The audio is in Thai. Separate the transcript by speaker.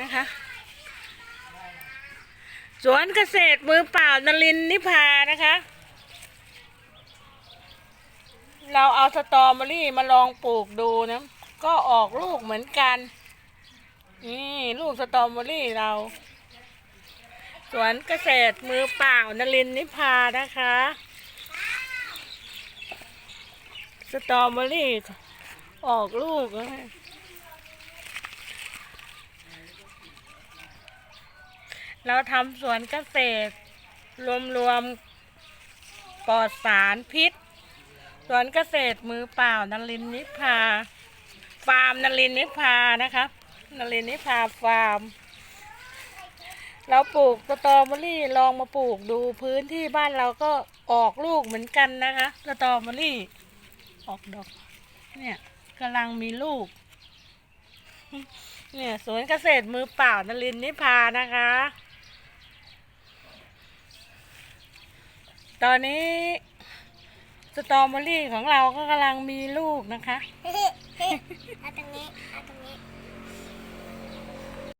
Speaker 1: นะคะ สวนเกษตรมือเปล่านลินนิพานะคะ เราเอาสตรอเบอรี่มาลองปลูกดูนะ ก็ออกลูกเหมือนกัน นี่ลูกสตรอเบอรี่เรา สวนเกษตรมือเปล่านลินนิพานะคะ สตรอเบอรี่ออกลูกแล้วนะ เราทำสวนเกษตร รวมๆปลอดสารพิษ สวนเกษตรมือเปล่านลินนิพา ฟาร์มนลินนิพานะคะนลินทร์นิพาฟาร์ม เราปลูกสตรอเบอรี่ลองมาปลูกดูพื้นที่บ้านเราก็ออกลูกเหมือนกันนะคะสตรอเบอรี่ออกดอก เนี่ยกำลังมีลูก เนี่ยสวนเกษตรมือเปล่านลินนิพานะคะ ตอนนี้สตรอเบอรี่ของเราก็กำลังมีลูกนะคะ
Speaker 2: เอาตรงนี้ เอาตรงนี้